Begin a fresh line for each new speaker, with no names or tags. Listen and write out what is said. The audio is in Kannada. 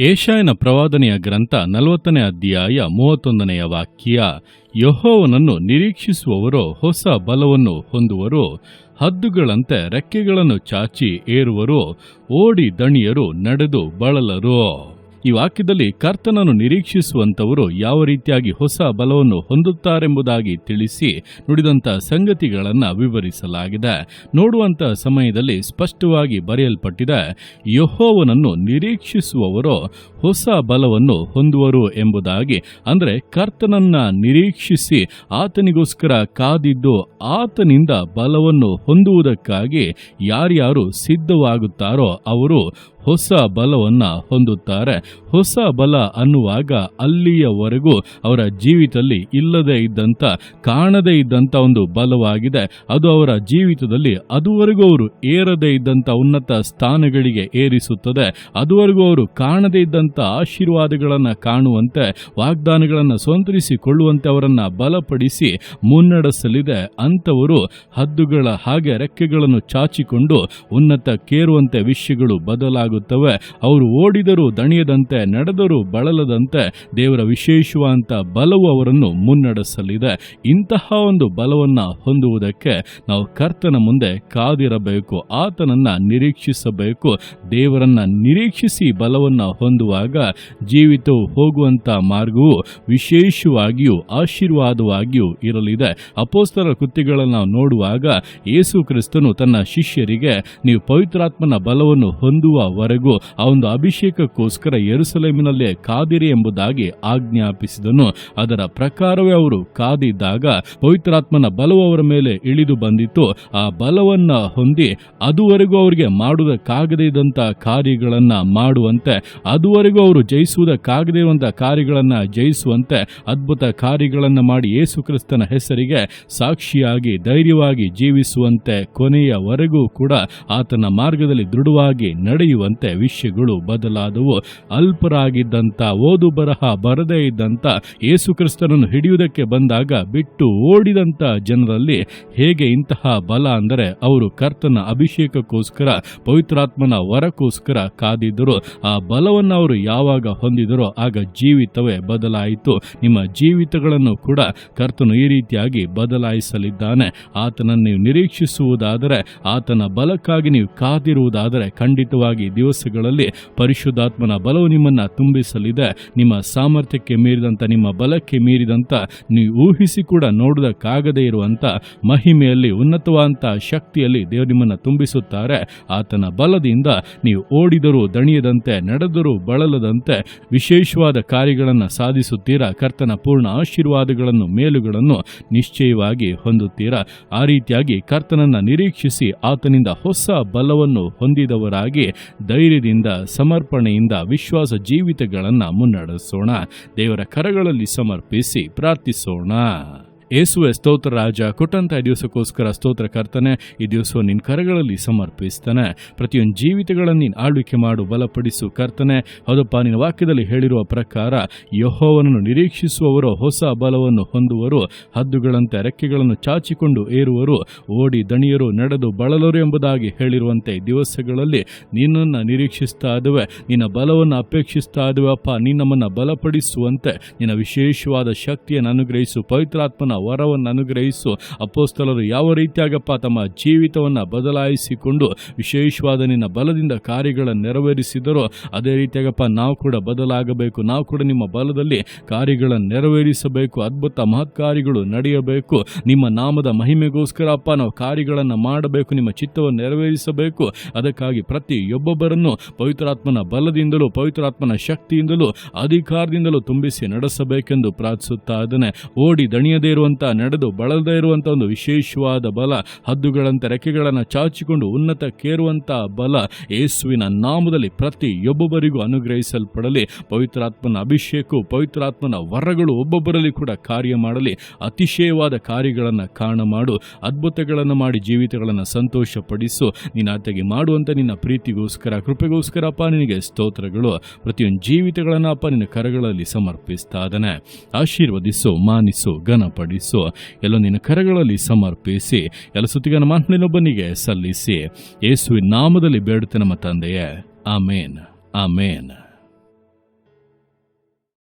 ಏಷಾಯನ ಪ್ರವಾದನೆಯ ಗ್ರಂಥ ನಲವತ್ತನೇ ಅಧ್ಯಾಯ ಮೂವತ್ತೊಂದನೆಯ ವಾಕ್ಯ, ಯಹೋವನನ್ನು ನಿರೀಕ್ಷಿಸುವವರು ಹೊಸ ಬಲವನ್ನು ಹೊಂದುವರು, ಹದ್ದುಗಳಂತೆ ರೆಕ್ಕೆಗಳನ್ನು ಚಾಚಿ ಏರುವರು, ಓಡಿ ದಣಿಯರು ನಡೆದು ಬಳಲರು. ಈ ವಾಕ್ಯದಲ್ಲಿ ಕರ್ತನನ್ನು ನಿರೀಕ್ಷಿಸುವಂಥವರು ಯಾವ ರೀತಿಯಾಗಿ ಹೊಸ ಬಲವನ್ನು ಹೊಂದುತ್ತಾರೆಂಬುದಾಗಿ ತಿಳಿಸಿ ನುಡಿದಂಥ ಸಂಗತಿಗಳನ್ನು ವಿವರಿಸಲಾಗಿದೆ. ನೋಡುವಂಥ ಸಮಯದಲ್ಲಿ ಸ್ಪಷ್ಟವಾಗಿ ಬರೆಯಲ್ಪಟ್ಟಿದೆ, ಯಹೋವನನ್ನು ನಿರೀಕ್ಷಿಸುವವರು ಹೊಸ ಬಲವನ್ನು ಹೊಂದುವರು ಎಂಬುದಾಗಿ, ಅಂದರೆ ಕರ್ತನನ್ನ ನಿರೀಕ್ಷಿಸಿ ಆತನಿಗೋಸ್ಕರ ಕಾದಿದ್ದು ಆತನಿಂದ ಬಲವನ್ನು ಹೊಂದುವುದಕ್ಕಾಗಿ ಯಾರ್ಯಾರು ಸಿದ್ಧವಾಗುತ್ತಾರೋ ಅವರು ಹೊಸ ಬಲವನ್ನು ಹೊಂದುತ್ತಾರೆ. ಹೊಸ ಬಲ ಅನ್ನುವಾಗ ಅಲ್ಲಿಯವರೆಗೂ ಅವರ ಜೀವಿತದಲ್ಲಿ ಇಲ್ಲದೆ ಇದ್ದಂಥ ಕಾಣದೇ ಇದ್ದಂಥ ಒಂದು ಬಲವಾಗಿದೆ. ಅದು ಅವರ ಜೀವಿತದಲ್ಲಿ ಅದುವರೆಗೂ ಅವರು ಏರದೇ ಇದ್ದಂಥ ಉನ್ನತ ಸ್ಥಾನಗಳಿಗೆ ಏರಿಸುತ್ತದೆ. ಅದುವರೆಗೂ ಅವರು ಕಾಣದೇ ಇದ್ದಂಥ ಆಶೀರ್ವಾದಗಳನ್ನು ಕಾಣುವಂತೆ, ವಾಗ್ದಾನಗಳನ್ನು ಸ್ವಂತರಿಸಿಕೊಳ್ಳುವಂತೆ ಅವರನ್ನು ಬಲಪಡಿಸಿ ಮುನ್ನಡೆಸಲಿದೆ. ಅಂಥವರು ಹದ್ದುಗಳ ಹಾಗೆ ರೆಕ್ಕೆಗಳನ್ನು ಚಾಚಿಕೊಂಡು ಉನ್ನತ ಕೇರುವಂತೆ ವಿಷಯಗಳು ಬದಲಾಗುತ್ತವೆ ಅವರು ಓಡಿದರು ದಣಿಯದಂತೆ, ನಡೆದರೂ ಬಳಲದಂತೆ ದೇವರ ವಿಶೇಷವಾದಂಥ ಬಲವು ಅವರನ್ನು ಮುನ್ನಡೆಸಲಿದೆ. ಇಂತಹ ಒಂದು ಬಲವನ್ನು ಹೊಂದುವುದಕ್ಕೆ ನಾವು ಕರ್ತನ ಮುಂದೆ ಕಾದಿರಬೇಕು, ಆತನನ್ನ ನಿರೀಕ್ಷಿಸಬೇಕು. ದೇವರನ್ನ ನಿರೀಕ್ಷಿಸಿ ಬಲವನ್ನು ಹೊಂದುವಾಗ ಜೀವಿತವು ಹೋಗುವಂಥ ಮಾರ್ಗವು ವಿಶೇಷವಾಗಿಯೂ ಆಶೀರ್ವಾದವಾಗಿಯೂ ಇರಲಿದೆ. ಅಪೋಸ್ತರ ಕೃತಿಗಳನ್ನು ನೋಡುವಾಗ ಯೇಸು ಕ್ರಿಸ್ತನು ತನ್ನ ಶಿಷ್ಯರಿಗೆ, ನೀವು ಪವಿತ್ರಾತ್ಮನ ಬಲವನ್ನು ಹೊಂದುವವರೆಗೂ ಆ ಒಂದು ಅಭಿಷೇಕಕ್ಕೋಸ್ಕರ ಎರುಸಲೇಮಿನಲ್ಲೇ ಕಾದಿರಿ ಎಂಬುದಾಗಿ ಆಜ್ಞಾಪಿಸಿದನು. ಅದರ ಪ್ರಕಾರವೇ ಅವರು ಕಾದಿದ್ದಾಗ ಪವಿತ್ರಾತ್ಮನ ಬಲವು ಅವರ ಮೇಲೆ ಇಳಿದು ಬಂದಿತ್ತು. ಆ ಬಲವನ್ನ ಹೊಂದಿ ಅದುವರೆಗೂ ಅವರಿಗೆ ಮಾಡುವುದಕ್ಕಾಗದೇ ಇದ್ದಂಥ ಕಾರ್ಯಗಳನ್ನ ಮಾಡುವಂತೆ, ಅದುವರೆಗೂ ಅವರು ಜಯಿಸುವುದಕ್ಕಾಗದೇ ಇರುವಂತಹ ಕಾರ್ಯಗಳನ್ನ ಜಯಿಸುವಂತೆ, ಅದ್ಭುತ ಕಾರ್ಯಗಳನ್ನು ಮಾಡಿ ಯೇಸು ಕ್ರಿಸ್ತನ ಹೆಸರಿಗೆ ಸಾಕ್ಷಿಯಾಗಿ, ಧೈರ್ಯವಾಗಿ ಜೀವಿಸುವಂತೆ ಕೊನೆಯವರೆಗೂ ಕೂಡ ಆತನ ಮಾರ್ಗದಲ್ಲಿ ದೃಢವಾಗಿ ನಡೆಯುವಂತೆ ವಿಷಯಗಳು ಬದಲಾದವು. ಅಲ್ಪರಾಗಿದ್ದಂಥ ಓದು ಬರಹ ಬರದೇ ಇದ್ದಂಥ ಯೇಸು ಕ್ರಿಸ್ತನನ್ನು ಹಿಡಿಯುವುದಕ್ಕೆ ಬಂದಾಗ ಬಿಟ್ಟು ಓಡಿದಂಥ ಜನರಲ್ಲಿ ಹೇಗೆ ಇಂತಹ ಬಲ ಅಂದರೆ ಅವರು ಕರ್ತನ ಅಭಿಷೇಕಕ್ಕೋಸ್ಕರ, ಪವಿತ್ರಾತ್ಮನ ವರಕ್ಕೋಸ್ಕರ ಕಾದಿದ್ದರು. ಆ ಬಲವನ್ನು ಅವರು ಯಾವಾಗ ಹೊಂದಿದರೋ ಆಗ ಜೀವಿತವೇ ಬದಲಾಯಿತು. ನಿಮ್ಮ ಜೀವಿತಗಳನ್ನು ಕೂಡ ಕರ್ತನು ಈ ರೀತಿಯಾಗಿ ಬದಲಾಯಿಸಲಿದ್ದಾನೆ. ಆತನನ್ನು ನೀವು ನಿರೀಕ್ಷಿಸುವುದಾದರೆ, ಆತನ ಬಲಕ್ಕಾಗಿ ನೀವು ಕಾದಿರುವುದಾದರೆ ಖಂಡಿತವಾಗಿ ದಿವಸಗಳಲ್ಲಿ ಪರಿಶುದ್ಧಾತ್ಮನ ಬಲವು ನಿಮ್ಮನ್ನು ತುಂಬಿಸಲಿದೆ. ನಿಮ್ಮ ಸಾಮರ್ಥ್ಯಕ್ಕೆ ಮೀರಿದಂಥ ನಿಮ್ಮ ಬಲಕ್ಕೆ ಮೀರಿದಂಥ ನೀವು ಊಹಿಸಿ ಕೂಡ ನೋಡೋದಕ್ಕಾಗದೇ ಇರುವಂಥ ಮಹಿಮೆಯಲ್ಲಿ ಉನ್ನತವಾದಂಥ ಶಕ್ತಿಯಲ್ಲಿ ದೇವರು ನಿಮ್ಮನ್ನು ತುಂಬಿಸುತ್ತಾರೆ. ಆತನ ಬಲದಿಂದ ನೀವು ಓಡಿದರೂ ದಣಿಯದಂತೆ, ನಡೆದರೂ ಬಳಲದಂತೆ ವಿಶೇಷವಾದ ಕಾರ್ಯಗಳನ್ನು ಸಾಧಿಸುತ್ತೀರಾ? ಕರ್ತನ ಪೂರ್ಣ ಆಶೀರ್ವಾದಗಳನ್ನು, ಮೇಲುಗಳನ್ನು ನಿಶ್ಚಯವಾಗಿ ಹೊಂದುತ್ತೀರಾ? ಆ ರೀತಿಯಾಗಿ ಕರ್ತನನ್ನು ನಿರೀಕ್ಷಿಸಿ ಆತನಿಂದ ಹೊಸ ಬಲವನ್ನು ಹೊಂದಿದವರಾಗಿ ಧೈರ್ಯದಿಂದ ಸಮರ್ಪಣೆಯಿಂದ ವಿಶ್ವಾಸ ಜೀವಿತಗಳನ್ನು ಮುನ್ನಡೆಸೋಣ. ದೇವರ ಕರಗಳಲ್ಲಿ ಸಮರ್ಪಿಸಿ ಪ್ರಾರ್ಥಿಸೋಣ. ಯೇಸುವೆ ಸ್ತೋತ್ರ ರಾಜ, ಕೊಟ್ಟಂತ ಈ ದಿವಸಕ್ಕೋಸ್ಕರ ಸ್ತೋತ್ರ ಕರ್ತನೆ, ಈ ದಿವಸ ನಿನ್ನ ಕರಗಳಲ್ಲಿ ಸಮರ್ಪಿಸ್ತಾನೆ. ಪ್ರತಿಯೊಂದು ಜೀವಿತಗಳನ್ನು ನೀನು ಆಳ್ವಿಕೆ ಮಾಡು, ಬಲಪಡಿಸು ಕರ್ತನೆ. ಹೌದಪ್ಪ, ನಿನ್ನ ವಾಕ್ಯದಲ್ಲಿ ಹೇಳಿರುವ ಪ್ರಕಾರ ಯಹೋವನನ್ನು ನಿರೀಕ್ಷಿಸುವವರು, ಹೊಸ ಬಲವನ್ನು ಹೊಂದುವರು, ಹದ್ದುಗಳಂತೆ ರೆಕ್ಕೆಗಳನ್ನು ಚಾಚಿಕೊಂಡು ಏರುವರು, ಓಡಿ ದಣಿಯರು, ನಡೆದು ಬಳಲರು ಎಂಬುದಾಗಿ ಹೇಳಿರುವಂತೆ ದಿವಸಗಳಲ್ಲಿ ನಿನ್ನನ್ನು ನಿರೀಕ್ಷಿಸ್ತಾ ಇದ್ದೇವೆ. ನಿನ್ನ ಬಲವನ್ನು ಅಪೇಕ್ಷಿಸ್ತಾ ಇದ್ದೇವೆ. ಅಪ್ಪ, ನೀನು ನಮ್ಮನ್ನು ಬಲಪಡಿಸುವಂತೆ, ನಿನ್ನ ವಿಶೇಷವಾದ ಶಕ್ತಿಯನ್ನು ಅನುಗ್ರಹಿಸು, ಪವಿತ್ರಾತ್ಮನ ವರವನ್ನು ಅನುಗ್ರಹಿಸು ಅಪ್ಪೋಸ್ತಲರು ಯಾವ ರೀತಿಯಾಗಪ್ಪ ತಮ್ಮ ಜೀವಿತವನ್ನು ಬದಲಾಯಿಸಿಕೊಂಡು ವಿಶೇಷವಾದ ನಿನ್ನ ಬಲದಿಂದ ಕಾರ್ಯಗಳನ್ನು ನೆರವೇರಿಸಿದರೋ, ಅದೇ ರೀತಿಯಾಗಪ್ಪ ನಾವು ಕೂಡ ಬದಲಾಗಬೇಕು. ನಾವು ಕೂಡ ನಿಮ್ಮ ಬಲದಲ್ಲಿ ಕಾರ್ಯಗಳನ್ನು ನೆರವೇರಿಸಬೇಕು. ಅದ್ಭುತ ಮಹತ್ಕಾರ್ಯಗಳು ನಡೆಯಬೇಕು. ನಿಮ್ಮ ನಾಮದ ಮಹಿಮೆಗೋಸ್ಕರ ಅಪ್ಪ ನಾವು ಕಾರ್ಯಗಳನ್ನು ಮಾಡಬೇಕು. ನಿಮ್ಮ ಚಿತ್ತವನ್ನು ನೆರವೇರಿಸಬೇಕು. ಅದಕ್ಕಾಗಿ ಪ್ರತಿಯೊಬ್ಬೊಬ್ಬರನ್ನು ಪವಿತ್ರಾತ್ಮನ ಬಲದಿಂದಲೂ, ಪವಿತ್ರಾತ್ಮನ ಶಕ್ತಿಯಿಂದಲೂ, ಅಧಿಕಾರದಿಂದಲೂ ತುಂಬಿಸಿ ನಡೆಸಬೇಕೆಂದು ಪ್ರಾರ್ಥಿಸುತ್ತಾ ಇದ್ದಾನೆ. ಓಡಿ ದಣಿಯದೇ ನಡೆದು ಬಳಲದೇ ಇರುವಂಥ ಒಂದು ವಿಶೇಷವಾದ ಬಲ ಹದ್ದುಗಳಂತೆ ರೆಕ್ಕೆಗಳನ್ನು ಚಾಚಿಕೊಂಡು ಉನ್ನತ ಕೇರುವಂತ ಬಲ, ಯೇಸುವಿನ ನಾಮದಲ್ಲಿ ಪ್ರತಿಯೊಬ್ಬೊಬ್ಬರಿಗೂ ಅನುಗ್ರಹಿಸಲ್ಪಡಲಿ. ಪವಿತ್ರಾತ್ಮನ ಅಭಿಷೇಕವು ಪವಿತ್ರಾತ್ಮನ ವರಗಳು ಒಬ್ಬೊಬ್ಬರಲ್ಲಿ ಕೂಡ ಕಾರ್ಯ ಮಾಡಲಿ. ಅತಿಶಯವಾದ ಕಾರ್ಯಗಳನ್ನು ಕಾಣ ಮಾಡು. ಅದ್ಭುತಗಳನ್ನು ಮಾಡಿ ಜೀವಿತಗಳನ್ನು ಸಂತೋಷಪಡಿಸು. ನೀನು ಆತಗೆ ಮಾಡುವಂಥ ನಿನ್ನ ಪ್ರೀತಿಗೋಸ್ಕರ ಕೃಪೆಗೋಸ್ಕರ ಅಪ್ಪ ನಿನಗೆ ಸ್ತೋತ್ರಗಳು. ಪ್ರತಿಯೊಂದು ಜೀವಿತಗಳನ್ನು ಅಪ್ಪ ನಿನ್ನ ಕರಗಳಲ್ಲಿ ಸಮರ್ಪಿಸ್ತಾ ಇದ್ದಾನೆ. ಆಶೀರ್ವದಿಸು, ಮಾನಿಸು, ಘನಪಡಿಸು. ಎಲ್ಲ ನಿನ್ನ ಕರಗಳಲ್ಲಿ ಸಮರ್ಪಿಸಿ. ಎಲ್ಲ ಸುತ್ತಿಗನ ಮಾತನಿನೊಬ್ಬನಿಗೆ ಸಲ್ಲಿಸಿ. ಯೇಸುವಿನ ನಾಮದಲ್ಲಿ ಬೇಡುತ್ತೆ ನಮ್ಮ ತಂದೆಯೇ. ಆಮೇನ್. ಆಮೇನ್.